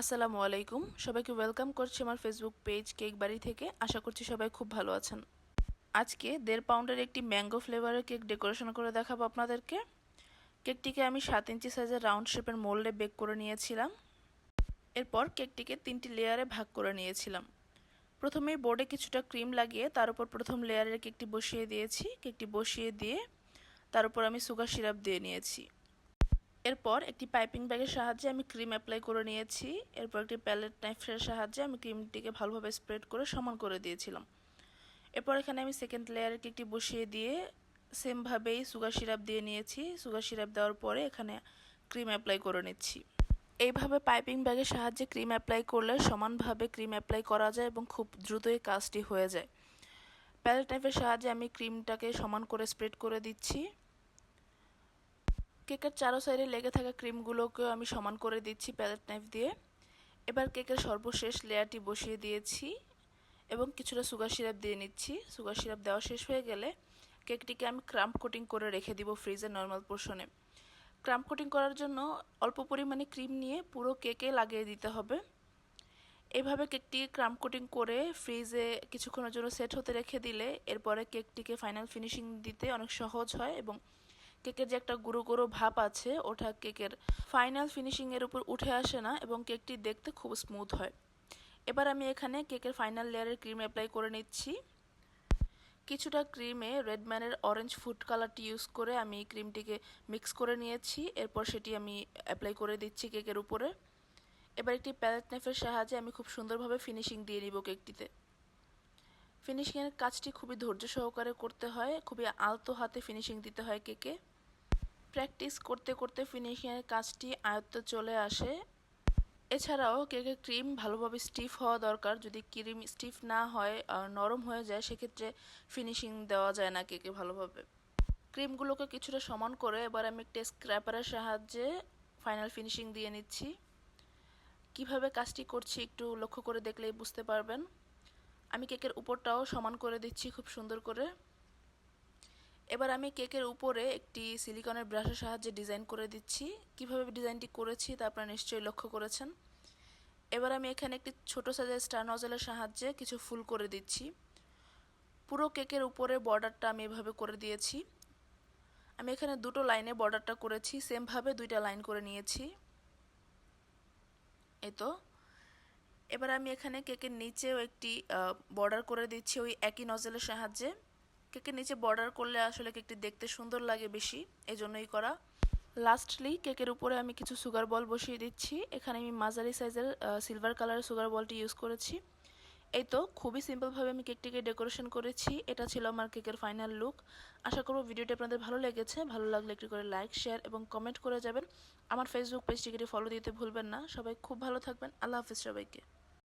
আসসালামু আলাইকুম। সবাইকে ওয়েলকাম করছি আমার ফেসবুক পেজ কেক বাড়ি থেকে। আশা করছি সবাই খুব ভালো আছেন। আজকে দেড় পাউন্ডের একটি ম্যাঙ্গো ফ্লেভারের কেক ডেকোরেশন করে দেখাবো আপনাদেরকে। কেকটিকে আমি সাত ইঞ্চি সাইজের রাউন্ড শেপের মোল্ডে বেক করে নিয়েছিলাম। এরপর কেকটিকে তিনটি লেয়ারে ভাগ করে নিয়েছিলাম। প্রথমেই বোর্ডে কিছুটা ক্রিম লাগিয়ে তার উপর প্রথম লেয়ারের কেকটি বসিয়ে দিয়েছি। কেকটি বসিয়ে দিয়ে তার উপর আমি সুগার সিরাপ দিয়ে নিয়েছি। এরপর একটি পাইপিং ব্যাগের সাহায্যে আমি ক্রিম অ্যাপ্লাই করে নিয়েছি। এরপর একটি প্যালেট নাইফের সাহায্যে আমি ক্রিমটিকে ভালোভাবে স্প্রেড করে সমান করে দিয়েছিলাম। এরপর এখানে আমি সেকেন্ড লেয়ারের কেকটি বসিয়ে দিয়ে সেমভাবেই সুগার সিরাপ দিয়ে নিয়েছি। সুগার সিরাপ দেওয়ার পরে এখানে ক্রিম অ্যাপ্লাই করে নিচ্ছি। এইভাবে পাইপিং ব্যাগের সাহায্যে ক্রিম অ্যাপ্লাই করলে সমানভাবে ক্রিম অ্যাপ্লাই করা যায় এবং খুব দ্রুতই কাজটি হয়ে যায়। প্যালেট নাইফের সাহায্যে আমি ক্রিমটাকে সমান করে স্প্রেড করে দিচ্ছি। কেকের চারো সাইডে লেগে থাকা ক্রিমগুলোকেও আমি সমান করে দিচ্ছি প্যালেট নাইফ দিয়ে। এবার কেকের সর্বশেষ লেয়ারটি বসিয়ে দিয়েছি এবং কিছুটা সুগার সিরাপ দিয়ে নিচ্ছি। সুগার সিরাপ দেওয়া শেষ হয়ে গেলে কেকটিকে আমি ক্রাম্প কোটিং করে রেখে দিব ফ্রিজের নর্মাল পোর্শনে। ক্রাম্প কোটিং করার জন্য অল্প পরিমাণে ক্রিম নিয়ে পুরো কেকে লাগিয়ে দিতে হবে। এভাবে কেকটি ক্রাম্প কোটিং করে ফ্রিজে কিছুক্ষণের জন্য সেট হতে রেখে দিলে এরপরে কেকটিকে ফাইনাল ফিনিশিং দিতে অনেক সহজ হয় এবং কেকের যে একটা গুঁড়ো গুঁড়ো ভাব আছে, ওটা কেকের ফাইনাল ফিনিশিংয়ের উপর উঠে আসে না এবং কেকটি দেখতে খুব স্মুথ হয়। এবার আমি এখানে কেকের ফাইনাল লেয়ারের ক্রিম অ্যাপ্লাই করে নিচ্ছি। কিছুটা ক্রিমে রেডম্যানের অরেঞ্জ ফুড কালারটি ইউজ করে আমি ক্রিমটিকে মিক্স করে নিয়েছি। এরপর সেটি আমি অ্যাপ্লাই করে দিচ্ছি কেকের উপরে। এবার একটি প্যালেট নাইফের সাহায্যে আমি খুব সুন্দরভাবে ফিনিশিং দিয়ে নিব কেকটিতে। ফিনিশিংয়ের কাজটি খুবই ধৈর্য সহকারে করতে হয়, খুবই আলতো হাতে ফিনিশিং দিতে হয় কেকে। প্র্যাকটিস করতে করতে ফিনিশিংয়ের কাজটি আয়ত্ত চলে আসে। এছাড়াও কেকের ক্রিম ভালোভাবে স্টিফ হওয়া দরকার। যদি ক্রিম স্টিফ না হয় আর নরম হয়ে যায়, সেক্ষেত্রে ফিনিশিং দেওয়া যায় না কেকে ভালোভাবে। ক্রিমগুলোকে কিছুটা সমান করে এবার আমি একটা স্ক্র্যাপারের সাহায্যে ফাইনাল ফিনিশিং দিয়ে নিচ্ছি। কীভাবে কাজটি করছি একটু লক্ষ্য করে দেখলেই বুঝতে পারবেন। আমি কেকের উপরটাও সমান করে দিচ্ছি খুব সুন্দর করে। এবার আমি কেকের উপরে একটি সিলিকনের ব্রাশের সাহায্যে ডিজাইন করে দিচ্ছি। কীভাবে ডিজাইনটি করেছি তা আপনারা নিশ্চয়ই লক্ষ্য করেছেন। এবার আমি এখানে একটি ছোট সাইজের স্টার নজলের সাহায্যে কিছু ফুল করে দিচ্ছি। পুরো কেকের উপরে বর্ডারটা আমি এভাবে করে দিয়েছি। আমি এখানে দুটো লাইনে বর্ডারটা করেছি, সেমভাবে দুইটা লাইন করে নিয়েছি। এই তো। এবার আমি এখানে কেকের নিচেও একটি বর্ডার করে দিচ্ছি ওই একই নজলের সাহায্যে। কেকের নিচে বর্ডার করলে আসলে কেকটি দেখতে সুন্দর লাগে বেশি এই জন্যই করা। লাস্টলি কেকের উপরে আমি কিছু সুগার বল বসিয়ে দিচ্ছি। এখানে আমি মাঝারি সাইজের সিলভার কালারের সুগার বলটি ইউজ করেছি। এই তো, খুবই সিম্পলভাবে আমি কেকটিকে ডেকোরেশন করেছি। এটা ছিল আমার কেকের ফাইনাল লুক আশা করব ভিডিওটি আপনাদের ভালো লেগেছে। ভালো লাগলে একটি করে লাইক শেয়ার এবং কমেন্ট করে যাবেন। আমার ফেসবুক পেজটিকে ফলো দিতে ভুলবেন না। সবাই খুব ভালো থাকবেন। আল্লাহ হাফিজ সবাইকে।